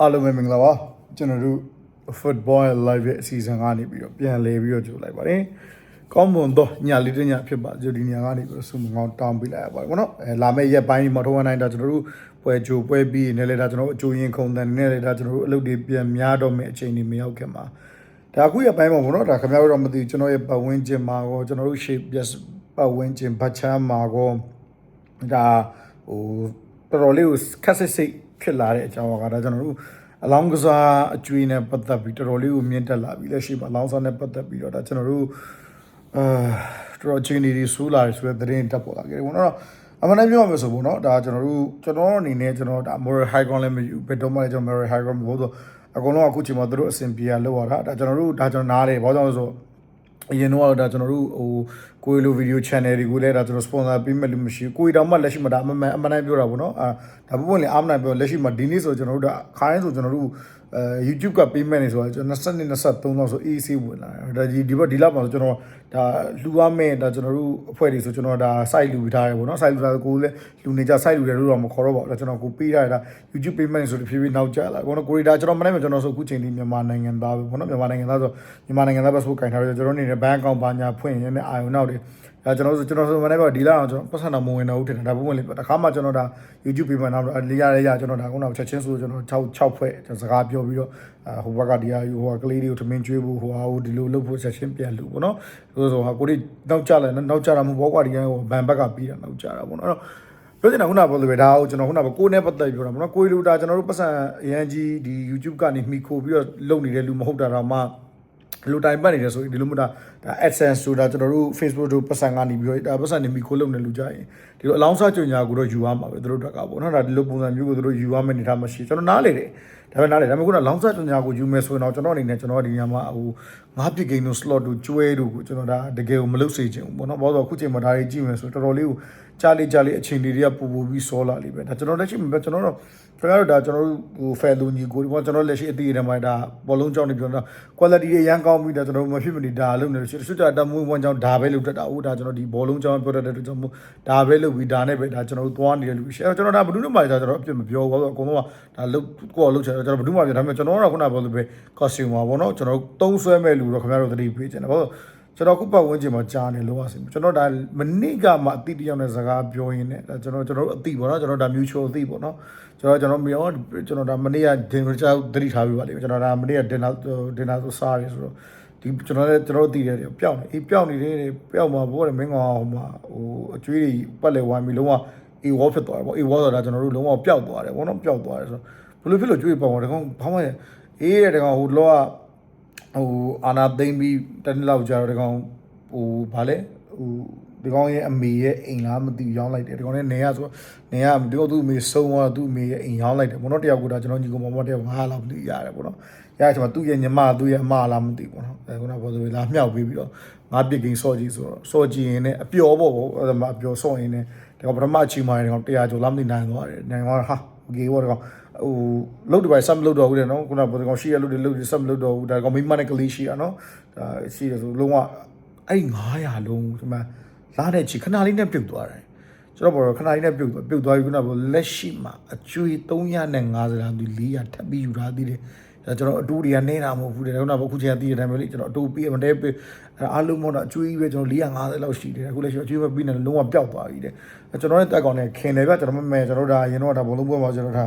အားလုံးပဲမင်္ဂလာပါကျွန်တော်တို့ football live ရဲ့အစီအစဉ်ကနေပြီးတော့ပြန်လဲပြီးတော့ကြိုလိုက်ပါတယ်ကောင်းမွန်တော့ညလေးတညဖြစ်ပါဂျိုဒီနီယာကနေပြီးတော့ဆုမငေါတောင်းပေးလိုက်ရပါတယ်ဘောနော်အဲလာမယ့်ရက်ပိုင်းမှာထုံးဝနိုင်တာကျွန်တော်တို့ပွဲကြိုပွဲပြီးနေလေတာကျွန်တော်တို့အကျိုးရင်ခုံတန်နေလေတာကျွန်တော်တို့အလုပ်တွေပြန်များတော့မယ့်အချိန်တွေမရောက်ခင်မှာဒါအခုရက်ပိုင်းမှာဘောနော်ဒါခင်ဗျားတို့တော့မသိဘူးကျွန်တော်ရဲ့ပတ်ဝန်းကျင်မှာကောကျွန်တော်တို့ shape yes ပတ်ဝန်းကျင်ဘတ်ချမ်းမှာကောဒါဟိုတော်တော်လေးကိုခက်စစ်စိတ် ဖြစ်လာတဲ့အကြောင်းကဒါကျွန်တော်တို့အလောင်းကစားအကျွေးနဲ့ပတ်သက်ပြီးတော်တော်လေးကိုမြင့်တက်လာပြီးလက်ရှိမှာအလောင်းစားနဲ့ပတ်သက်ပြီးတော့ဒါကျွန်တော်တို့အာတော်တော်ချင်းနေဒီဆူလာဆိုတဲ့သတင်းတက်ပေါ်လာခဲ့တယ်ဘောနော်အမှန်တမ်းပြောရမယ်ဆိုဘောနော်ဒါကျွန်တော်တို့ကျွန်တော်အနေနဲ့ကျွန်တော်ဒါ moral high ground လည်းမယူဘယ်တော့မှလည်းကျွန်တော် moral high ground မဟုတ်တော့အကုန်လုံးအခုချိန်မှာသူတို့အဆင်ပြေရလောက်ရတာဒါကျွန်တော်တို့ဒါကျွန်တော်နားလေဘာကြောင့်လဲဆိုတော့အရင်တော့ဒါကျွန်တော်တို့ဟိုကိုရီလိုဗီဒီယို channel တွေကိုလည်းဒါကျွန်တော် sponsor ပေးမဲ့လို့မရှိဘူးကိုရီတောင်မှလက်ရှိမှာဒါအမှန်အမှန်တိုင်းပြောတာပေါ့နော်အာဒါပုံပုံလေးအားမနိုင်ပြောလက်ရှိမှာဒီနေ့ဆိုကျွန်တော်တို့ဒါခါတိုင်းဆိုကျွန်တော်တို့အဲ YouTube ကပေးမဲ့နေဆိုတော့ကျွန်တော်20 23လောက်ဆို AC ဝင်လာတယ်ဒါဒီဒီဘက်ဒီလောက်မှာဆိုကျွန်တော်ဒါလှူရမဲ့ဒါကျွန်တော်တို့အဖွဲ့တွေဆိုကျွန်တော်ဒါ site လူထားတယ်ပေါ့နော် site လူထားကိုလည်းလူနေကြ site လူတယ်လို့တော့မခေါ်တော့ပါဘူးဒါကျွန်တော်ကိုပေးထားရတာ YouTube payment ဆိုတဖြည်းဖြည်းနောက်ကျလာဘောနော်ကိုရီဒါကျွန်တော်မနေ့ကကျွန်တော်ဆိုအခုချိန်ဒီမြန်မာနိုင်ငံသားပဲဘောနော်မြန်မာနိုင်ငံသားဆိုမြန်မာနိုင်ငံသားပဲဆိုကင်ထားတယ်ကျွန်တော်နေနဲ့ bank account ဘာညာဖွင့်ရင်းနဲ့အာရုံနောက်တွေဒါကျွန်တော်ဆိုကျွန်တော်ဆိုမနေ့ကဒီလောက်အောင်ကျွန်တော်ပတ်စံတော်မဝင်တော့ဘူးထင်တယ်ဒါပုံမှန်လေးတခါမှကျွန်တော်ဒါ YouTube payment နောက်လေးရရရကျွန်တော်ဒါခုနကချက်ချင်းဆိုကျွန်တော်6 6ဖွဲ့ကျွန်တော်စကားပြောပြီးတော့ဟိုဘက်ကဒီဟာဟိုကကလေးတွေကိုထမင်းကျွေးဖို့ဟိုဟာဟိုဒီလိုလုပ်ဖို့ချက်ချင်းပြန်လို့ပေါ့နော်ဆိုဆိုဟာကိုဒီနောက်ကျလာနောက်ကျတာမဟုတ်ဘောကွာဒီကဟိုဘန်ဘက်ကပြီးတာနောက်ကျတာပေါ့နော်အဲ့တော့ပြောချင်တာခုနကပြောလို့ပဲဒါကိုကျွန်တော်ခုနကကိုယ်နဲ့ပတ်သက်ပြောတာပေါ့နော်ကိုယ်လူတာကျွန်တော်တို့ပတ်စံအရန်ကြီးဒီ YouTube ကနေမှီခိုပြီးတော့လုပ်နေတဲ့လူမဟုတ်တာတော့မှ လူတိုင်ပတ်နေတယ်ဆိုရင်ဒီလိုမျိုးဒါဒါ AdSense ဆိုတာကျွန်တော်တို့ Facebook တို့ပတ်စံကနေပြီးတော့ဒါပတ်စံနေမှီခိုလုပ်နေလူကြရင်ဒီလိုအလောင်းစားကြညာကိုတော့ယူရမှာပဲသူတို့တက်ကပေါ့နော်ဒါဒီလိုပုံစံမျိုးကိုသူတို့ယူရမယ့်အနေထားမရှိကျွန်တော်နားလေတယ်ဒါပေမဲ့နားလေဒါပေမဲ့ခုနလောင်းစားကြညာကိုယူမယ်ဆိုရင်တော့ကျွန်တော်အနေနဲ့ကျွန်တော်ဒီညမှာဟိုငါးပြစ်ကိန်းတို့ slot တို့ကျွဲတို့ကိုကျွန်တော်ဒါတကယ်ကိုမလုပ်စေချင်ဘူးပေါ့နော်ဘာလို့အခုချိန်မှာဒါတွေကြည့်မယ်ဆိုတော်တော်လေးကို ကြားလေးကြားလေးအချိန်လေးတွေကပူပူပြီးစောလာလိမ့်မယ်ဒါကျွန်တော်လက်ရှိမှာကျွန်တော်တို့ခင်ဗျားတို့ဒါကျွန်တော်တို့ဟိုဖယ်လူညီကိုဒီမှာကျွန်တော်လက်ရှိအတီးထဲမှာဒါဘောလုံးကြောင်းနေပြောတော့ quality တွေရန်ကောင်းပြီးဒါကျွန်တော်မဖြစ်မနေဒါလုပ်နေလို့ရှိတယ်ဆွတ်တာတမွေးဝမ်းကြောင်းဒါပဲလုပ်တတ်တာဟုတ်ဒါကျွန်တော်ဒီဘောလုံးကြောင်းပြောတတ်တဲ့အတွက်ကြောင့်မို့ဒါပဲလုပ်ပြီးဒါနဲ့ပဲဒါကျွန်တော်တို့သွားနေတဲ့လူရှိတယ်ကျွန်တော်ဒါဘယ်သူမှမကျွန်တော်အပြစ်မပြောဘူးဘာလို့အကုန်လုံးကဒါလုပ်ကိုယ်လုပ်ချင်တယ်ကျွန်တော်ဘယ်သူမှပြောဒါပေမဲ့ကျွန်တော်ကတော့ခုနကပြောလို့ပဲ costume ပါဗောနော်ကျွန်တော်သုံးဆွဲမဲ့လူတော့ခင်ဗျားတို့သတိပေးချင်တယ်ဘာလို့ ကျွန်တော်ခုပတ်ဝန်းကျင်မှာကြားနေလို့ပါစင်ကျွန်တော်ဒါမနစ်ကမှအတိတယောက်နဲ့စကားပြောရင်းနဲ့ဒါကျွန်တော်ကျွန်တော်တို့အတိပေါ့နော်ကျွန်တော်ဒါ mutual အတိပေါ့နော်ကျွန်တော်ကျွန်တော်မြောကျွန်တော်ဒါမနေ့ကဒင်ဗာကြောက်သတိထားပြီးပါလိမ့်ကျွန်တော်ဒါမနေ့ကဒင်နာဒင်နာဆိုစားရဆိုတော့ဒီကျွန်တော်လည်းကျွန်တော်တို့တည်တယ်ပျောက်နေအေးပျောက်နေတယ်ပျောက်မှာဘောတယ်မင်းကောင်ဟိုမှာဟိုအကျွေးတွေပတ်လေဝိုင်းပြီးလုံးဝအေဝေါဖြစ်သွားတယ်ပေါ့အေဝေါဆိုတာကျွန်တော်တို့လုံးဝပျောက်သွားတယ်ဘောနော်ပျောက်သွားတယ်ဆိုတော့ဘယ်လိုဖြစ်လို့ကျွေးပေါ့တကောင်ဘာမှအေးတဲ့တကောင်ဟိုလောက ဟိုအာနာသိမ့်ပြီးတနေ့လောက်ကြာတော့ဒီကောင်ဟိုဗာလဲဟိုဒီကောင်ရဲ့အမေရဲ့အိမ်လားမသိရောင်းလိုက်တယ်ဒီကောင်ရဲ့နေရဆိုနေရဒီကောင်သူ့အမေဆုံးသွားသူ့အမေရဲ့အိမ်ရောင်းလိုက်တယ်ဘောနော်တယောက်ကဒါကျွန်တော်ညီကောင်မောင်မတယောက်ငါးလောက်ပြီးရတယ်ဘောနော်ရတဲ့အချိန်မှာသူ့ရဲ့ညီမသူ့ရဲ့အမလားမသိဘောနော်အဲကောင်ကဘောဆိုလာမြောက်ပြီးပြီးတော့ငါပြစ်ကင်းစော့ကြည့်ဆိုတော့စော့ကြည့်ရင်လည်းအပျော်ပေါ့ဘောအဲမှာအပျော်စော့ရင်လည်းဒီကောင်ပထမအချိန်မှာဒီကောင်100ကျော်လားမသိနိုင်သွားတယ်နိုင်သွားတာဟာဂေဘောဒီကောင် ဟိုလုတ်တပိုင်ဆက်မလုတ်တော့ဘူးတဲ့နော်ခုနကဘောဒီကောင်ရှိရလုတ်တယ်လုတ်တယ်ဆက်မလုတ်တော့ဘူးဒါကောင်မိမနဲ့ကလေးရှိရနော်ဒါရှိတယ်ဆိုလုံးဝအဲ့900လုံးဒီမှာလာတဲ့ချီခဏလေးနဲ့ပြုတ်သွားတယ်ကျွန်တော်ဘောခဏလေးနဲ့ပြုတ်သွားပြုတ်သွားပြီခုနကဘောလက်ရှိမှာအကျွေး350လားဒီ400ထပ်ပြီးယူထားသေးတယ်ဒါကျွန်တော်အတူတွေကနေတာမဟုတ်ဘူးတဲ့ခုနကအခုချိန်ကတည်တဲ့အတိုင်းပဲလေကျွန်တော်အတူပြီးမတဲပြီးအားလုံးမောတော့အကျွေးပဲကျွန်တော်450လောက်ရှိတယ်အခုလက်ရှိအကျွေးပဲပြီးနေလုံးဝပျောက်သွားပြီတဲ့ကျွန်တော်ရဲ့တက်ကောင်နဲ့ခင်တယ်ဗျကျွန်တော်မမဲကျွန်တော်ဒါရင်တော့ဒါဘလုံးပွဲမှာကျွန်တော်ဒါ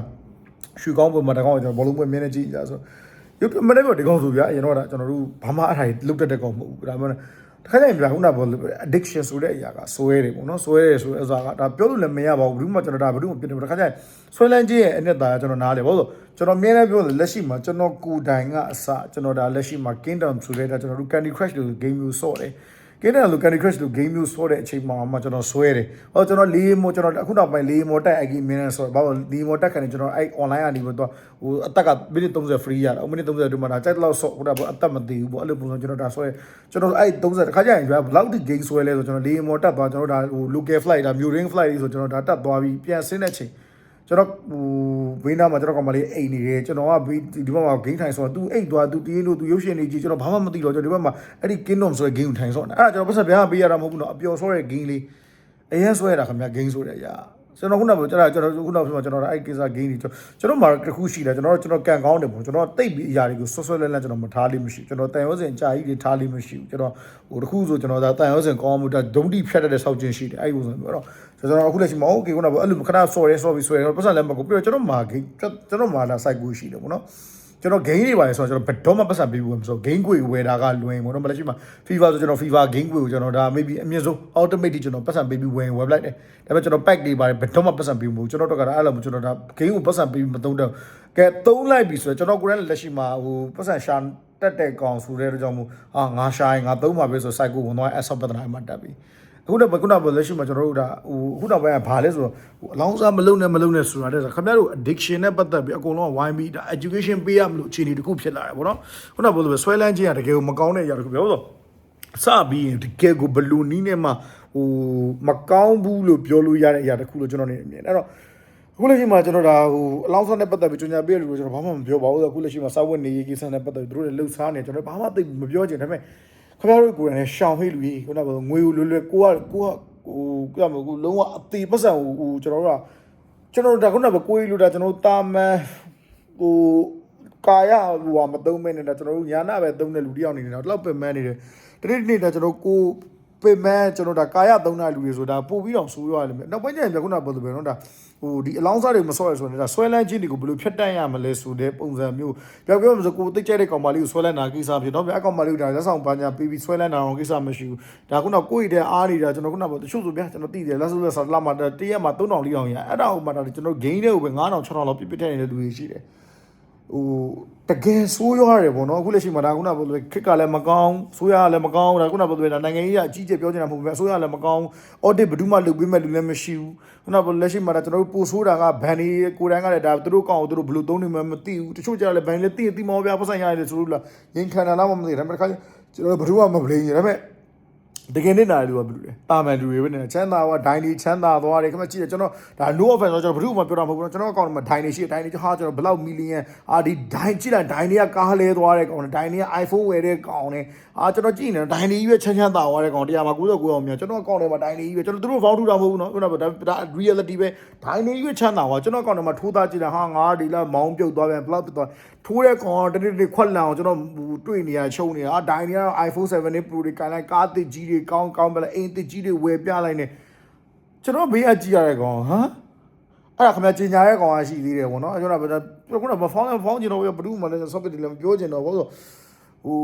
ရွှေကောင်းပွဲမှာတကောင်ကျွန်တော်ဘလုံးပွဲမြင်းနေကြည့်ကြဆိုရုပ်မနေ့ကဒီကောင်ဆိုဗျာအရင်တော့ဒါကျွန်တော်တို့ဘာမှအထိုင်လုတ်တက်တဲ့ကောင်မဟုတ်ဘူးဒါမှမဟုတ်တခါကျရင်ပြခုနကဘော addiction ဆိုတဲ့အရာကဆွဲတယ်ပေါ့နော်ဆွဲတယ်ဆိုတဲ့အစားကဒါပြောလို့လည်းမရပါဘူးဘူးမှကျွန်တော်ဒါဘာလို့မပြတယ်တခါကျရင်ဆွဲလန်းခြင်းရဲ့အနှစ်သာရကျွန်တော်နားလေဘာလို့ကျွန်တော်မြင်နေပြောတယ်လက်ရှိမှာကျွန်တော်ကိုတိုင်ကအစကျွန်တော်ဒါလက်ရှိမှာ Kingdom ဆိုတဲ့ဒါကျွန်တော်တို့ Candy Crush လို့ game မျိုးဆော့တယ် ကင်းတယ်လို့ Candy Crush လို့ game မျိုးဆော့တဲ့အချိန်မှာမှကျွန်တော်ဆွဲတယ်။ဟောကျွန်တော်လေးမောကျွန်တော်အခုနောက်ပိုင်းလေးမောတက်အကြီးမင်းနဲ့ဆော့ဘာလို့လေးမောတက်ခံနေကျွန်တော်အဲ့ online ကနေပြီးတော့ဟိုအသက်ကမိနစ်30 free ရတာ။မိနစ်30ဒီမှာဒါကြိုက်တော့ဆော့ဟိုဒါအသက်မသေးဘူးပေါ့အဲ့လိုပုံစံကျွန်တော်ဒါဆွဲကျွန်တော်အဲ့30တခါကျရင်ဘယ်လောက်ဒီ game ဆွဲလဲဆိုကျွန်တော်လေးမောတက်သွားကျွန်တော်ဒါဟို local flight ဒါ muring flight ဆိုကျွန်တော်ဒါတက်သွားပြီးပြန်ဆင်းတဲ့ချိန် ကျွန်တော်ဟိုဘေးနားမှာကျွန်တော်ကောင်မလေးအိမ်နေတယ်ကျွန်တော်ကဘေးဒီဘက်မှာဂိမ်းထိုင်ဆိုတော့ तू အိတ်သွား तू တီးလို့ तू ရုပ်ရှင်နေကြည့်ကျွန်တော်ဘာမှမသိတော့ကျွန်တော်ဒီဘက်မှာအဲ့ဒီ kingdom ဆိုတဲ့ game ထိုင်ဆိုတော့အဲ့ဒါကျွန်တော်ပတ်စပ်ပြန်ပေးရတာမဟုတ်ဘူးနော်အပျော်ဆိုတဲ့ game လေးအရင်ဆွဲတာခင်ဗျ game ဆိုတဲ့အရာ ကျွန်တော်ခုနကပြောကျွန်တော်ကျွန်တော်ခုနကပြောကျွန်တော်အဲ့ကိစ္စ gain တွေကျွန်တော်မှာတခုရှိတယ်ကျွန်တော်ကျွန်တော်ကန်ကောင်းတယ်ပေါ့ကျွန်တော်တိတ်ပြီးအရာတွေကိုဆွဆွလဲလဲကျွန်တော်မထားလိမ့်မရှိကျွန်တော်တန်ရောစင်ကြာကြီးတွေထားလိမ့်မရှိဘူးကျွန်တော်ဟိုတခုဆိုကျွန်တော်ဒါတန်ရောစင်ကောင်းမှုဒုံတိဖြတ်တတ်တဲ့ဆောက်ခြင်းရှိတယ်အဲ့ဒီပုံစံပြောတော့ကျွန်တော်အခုလက်ရှိမှာ okay ခုနကအဲ့လိုခဏ sorry sorry ဆွဲတော့ပတ်စံလည်းမကိုပြီးတော့ကျွန်တော်မှာကျွန်တော်မှာလာ site ကိုရှိတယ်ပေါ့နော် ကျွန်တော် game တွေပါလေဆိုတော့ကျွန်တော်ဘယ်တော့မှပတ်စံပေးဘူးမဆို game ကိုဝယ်တာကလွင်ပေါ့နော်မလက်ရှိမှာ FIFA ဆိုကျွန်တော် FIFA game ကိုကျွန်တော်ဒါ maybe အမြင့်ဆုံး ultimate ကျွန်တော်ပတ်စံပေးပြီးဝယ် web လိုက်တယ်ဒါပေမဲ့ကျွန်တော် pack တွေပါတယ်ဘယ်တော့မှပတ်စံပေးဘူးကျွန်တော်တော့ကအဲ့လိုကျွန်တော်ဒါ game ကိုပတ်စံပေးပြီးမသုံးတော့ကဲသုံးလိုက်ပြီဆိုတော့ကျွန်တော်ကိုယ်လည်းလက်ရှိမှာဟိုပတ်စံရှာတက်တဲ့ကောင်ဆိုတဲ့ကြောင့်မို့အာငါရှာရင်ငါသုံးပါပဲဆို site ကိုဝင်သွား app ဆော့ပတ်တာအမှတက်ပြီ အခုတော့ခုနကလက်ရှိမှာကျွန်တော်တို့ဒါဟိုခုနောက်ပိုင်းကဘာလဲဆိုတော့ဟိုအလောင်းစားမလုံးနဲ့မလုံးနဲ့ဆိုတာတဲ့ခင်ဗျားတို့ addiction နဲ့ပတ်သက်ပြီးအကုန်လုံးကဝိုင်းပြီးဒါ education ပေးရမလို့အခြေအနေတစ်ခုဖြစ်လာတယ်ဗောနော်ခုနကပြောလို့ဆွဲလန်းခြင်းကတကယ်ကိုမကောင်းတဲ့အရာတစ်ခုပြောဆိုစပြီးရင်တကယ်ကိုဘလူနီးနဲ့မှဟိုမကောင်းဘူးလို့ပြောလို့ရတဲ့အရာတစ်ခုလို့ကျွန်တော်နေမြင်အဲ့တော့အခုလက်ရှိမှာကျွန်တော်ဒါဟိုအလောင်းစားနဲ့ပတ်သက်ပြီးကြညာပေးရလို့ကျွန်တော်ဘာမှမပြောပါဘူးအခုလက်ရှိမှာစာဝတ်နေရေးကိစ္စနဲ့ပတ်သက်ပြီးတို့တွေလှုပ်ရှားနေကျွန်တော်ဘာမှသိမပြောချင်ဒါပေမဲ့ ခင်ဗျားတို့ကိုယ်တိုင်လည်းရှောင်ဟိတ်လူကြီးခုနကငွေကိုလွယ်လွယ်ကိုကကိုကဟိုကမကူလုံးဝအသေးပတ်စံဟိုကျွန်တော်တို့ကကျွန်တော်တို့ဒါခုနကကိုကြီးလို့ဒါကျွန်တော်တာမန်ဟိုကာယဟိုဟာမသုံးမဲနဲ့ဒါကျွန်တော်တို့ညာနာပဲသုံးတဲ့လူတယောက်အနေနဲ့တော့လောက်ပင်မန်းနေတယ်တတိနေ့ဒါကျွန်တော်ကိုပင်မန်းကျွန်တော်ဒါကာယသုံးတဲ့လူတွေဆိုဒါပို့ပြီးတော့ဆိုးရတယ်နောက်ပိုင်းကျရင်ပြခုနကပြောသလိုပဲနော်ဒါ ဟိုဒီအလောင်းစားတွေမဆော့ရဆိုနေတာဆွဲလန်းခြင်းတွေကိုဘယ်လိုဖြတ်တန်းရမလဲဆိုတဲ့ပုံစံမျိုးပြောပြောမစကိုသိကျတဲ့ကောင်မလေးကိုဆွဲလန်းတာကိစ္စဖြစ်တော့ဗျအကောင်မလေးကိုဒါလက်ဆောင်ပညာပေးပြီးဆွဲလန်းတာအောင်ကိစ္စမရှိဘူးဒါခုနကိုယ့်ရတဲ့အားနေတာကျွန်တော်ခုနကတချို့ဆိုဗျကျွန်တော်သိတယ်လက်ဆိုလက်စားလာမှာတရက်မှာ3000 4000ရအဲ့ဒါဟိုမှာဒါကျွန်တော် gain တွေကိုပဲ9000 6000လောက်ပြပြထည့်နေတဲ့လူတွေရှိတယ် ဟိုတကယ်ဆိုးရွားတယ်ပေါ့နော်အခုလက်ရှိမှာဒါခုနကပြောလို့ခက်ကလည်းမကောင်းဆိုးရလည်းမကောင်းဒါခုနကပြောလို့နိုင်ငံရေးအကြီးကျယ်ပြောချင်တာမဟုတ်ဘူးပဲဆိုးရလည်းမကောင်း audit ဘယ်သူမှလုပ်ပေးမဲ့လူလည်းမရှိဘူးခုနကပြောလက်ရှိမှာဒါကျွန်တော်တို့ပို့ဆိုးတာကဘန်ဒီကိုတိုင်းကလည်းဒါသူတို့ကောင်းသူတို့ဘယ်လိုသုံးနေမှမသိဘူးတချို့ကြလည်းဘန်လည်းသိသိမောပြပတ်ဆိုင်ရတယ်ဆိုလို့လားရင်ခံတာလားမသိဘူးဒါပေမဲ့ခါကျွန်တော်ဘယ်သူမှမပလိန်ဘူးဒါပေမဲ့ တကယ်နဲ့နာလူကဘယ်လိုလဲတာမန်လူတွေပဲနဲ့ချမ်းသာကဒိုင်းဒီချမ်းသာသွားတယ်ခင်ဗျကြည့်တယ်ကျွန်တော်ဒါ no offense တော့ကျွန်တော်ဘယ်သူမှပြောတာမဟုတ်ဘူးကျွန်တော်အကောင့်မှာဒိုင်းနေရှိဒိုင်းနေဟာကျွန်တော်ဘယ်လောက်မီလီယံအာဒီဒိုင်းကြည့်လိုက်ဒိုင်းတွေကကားလဲသွားတဲ့ကောင်နဲ့ဒိုင်းတွေက iPhone ဝယ်တဲ့ကောင်နဲ့အာကျွန်တော်ကြည့်နေဒိုင်းတွေကြီးပဲချမ်းချမ်းသာသွားတဲ့ကောင်တရားမှာ99အောင်မြန်ကျွန်တော်အကောင့်ထဲမှာဒိုင်းတွေကြီးပဲကျွန်တော်တို့ဖောင်းထူတာမဟုတ်ဘူးနော်ခုနကဒါ reality ပဲဒိုင်းတွေကြီးပဲချမ်းသာသွားကျွန်တော်အကောင့်ထဲမှာထိုးသားကြည့်တယ်ဟာငါဒီလားမောင်းပြုတ်သွားပြန်ဘလောက်သွားထိုးတဲ့ကောင်တနေ့တနေ့ခွက်လန်အောင်ကျွန်တော်တွေ့နေရချုံနေတာအာဒိုင်းတွေကတော့ iPhone 7 Pro တွေကန်လိုက်ကားသစ်ကြီးတွေကောင်းကောင်းပဲအိမ်သစ်ကြီးတွေဝယ်ပြလိုက်နေကျွန်တော်ဘေးအကြည့်ရတဲ့ကောင်ဟမ်အဲ့ဒါခင်ဗျာကြီးညာရဲ့ကောင်ကရှိသေးတယ်ဗောနော်ကျွန်တော်ကခုနကမဖောင်းဖောင်းကျင်တော့ဘယ်သူမှလည်း socket တွေလည်းမပြောကျင်တော့ဘောဆိုဟို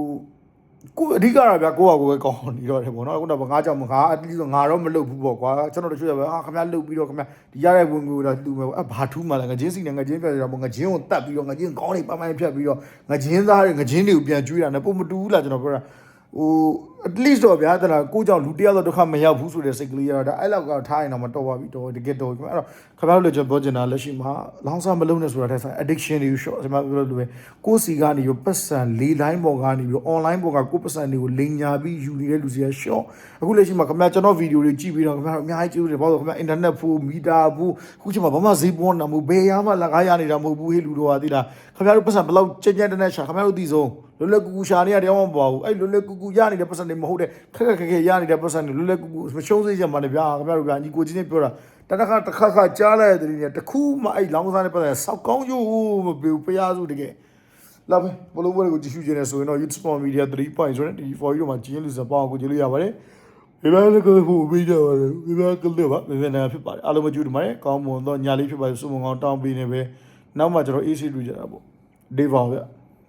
ကိုအဓိကတော့ဗျာကိုကကိုပဲကောင်းနေတော့တယ်ဗောနော်ခုနကငါကြောင့်ငါအတိဆိုငါတော့မလုပ်ဘူးပေါ့ကွာကျွန်တော်တို့ជួយရပဲဟာခင်ဗျာလုတ်ပြီးတော့ခင်ဗျာဒီရတဲ့ဝင်ငွေတော့လူမယ်အဲ့ဘာထူးမှလည်းငချင်းစီနဲ့ငချင်းပြရတော့ငချင်းကိုတတ်ပြီးတော့ငချင်းကောင်းနေပန်းပန်းဖြတ်ပြီးတော့ငချင်းသားတွေငချင်းတွေကိုပြန်ကျွေးတာနဲ့ပုံမတူဘူးလားကျွန်တော်ပြောတာဟို at least တော့ဗျာတလားကိုကြောင့်လူတယောက်တော့ဒုက္ခမရောက်ဘူးဆိုတဲ့စိတ်ကလေးရတော့ဒါအဲ့လောက်ကထားရင်တော့မတော်ပါဘူးတော်တကယ်တော်အဲ့တော့ခင်ဗျားတို့လည်းကျွန်တော်ပြောချင်တာလက်ရှိမှာလောင်းစားမလုံးနဲ့ဆိုတာတဲ့ဆိုင် addiction တွေ short ကျွန်တော်ပြောလို့ပဲကိုယ်စီကနေပြီးပတ်စံလေးတိုင်းပေါ်ကနေပြီး online ပေါ်ကကိုယ်ပတ်စံတွေကိုလိန်ညာပြီးယူနေတဲ့လူစီက short အခုလက်ရှိမှာခင်ဗျာကျွန်တော်ဗီဒီယိုတွေကြည့်ပြီးတော့ခင်ဗျာအများကြီးကြည့်လို့ဘာလို့ခင်ဗျာ internet ဖို့မီတာဖို့အခုချိန်မှာဘာမှဈေးပေါ်နေမှုဘယ်ရမှလက်ကားရနေတာမဟုတ်ဘူးဟေးလူတော်ကသိလားခင်ဗျာတို့ပတ်စံဘယ်လောက်ကြက်ကြက်တန်းရှာခင်ဗျာတို့သိဆုံးလွယ်လွယ်ကူကူရှာနေရတဲ့အောင်မပေါ့ဘူးအဲ့လွယ်လွယ်ကူကူရနေတဲ့ပတ်စံတွေမဟုတ်တဲ့ခက်ခက်ခက်ခက်ရနေတဲ့ပတ်စံတွေလွယ်လွယ်ကူကူမရှုံးစေချင်ပါနဲ့ဗျာခင်ဗျာတို့ဗျာညီကိုချင်းနဲ့ပြောတာတတခါတခါခါကြားလိုက်တဲ့တဲ့တခုမှအဲ့လောင်းစားတဲ့ပတ်စံဆောက်ကောင်းယူမပေးဘူးဖျားစုတကယ်လာပဲဘလို့ဘလို့ကိုကြည့်ရှုခြင်းနဲ့ဆိုရင်တော့ YouTube Media 3.0ဆိုတဲ့ဒီ for you မှာကြည့်ရင်လို့စပေါင်းကိုကြည့်လို့ရပါတယ်ဒီလိုလည်းကိုဟိုပြီးကြပါတယ်ဒီလိုကလေးပါဘယ်နေဖြစ်ပါတယ်အားလုံးမကြည့်ဒီမှာကောင်းမွန်တော့ညာလေးဖြစ်ပါတယ်စုမကောင်းတောင်းပေးနေပဲနောက်မှကျွန်တော် AC တွေ့ကြတာပေါ့ Day ပါဗျ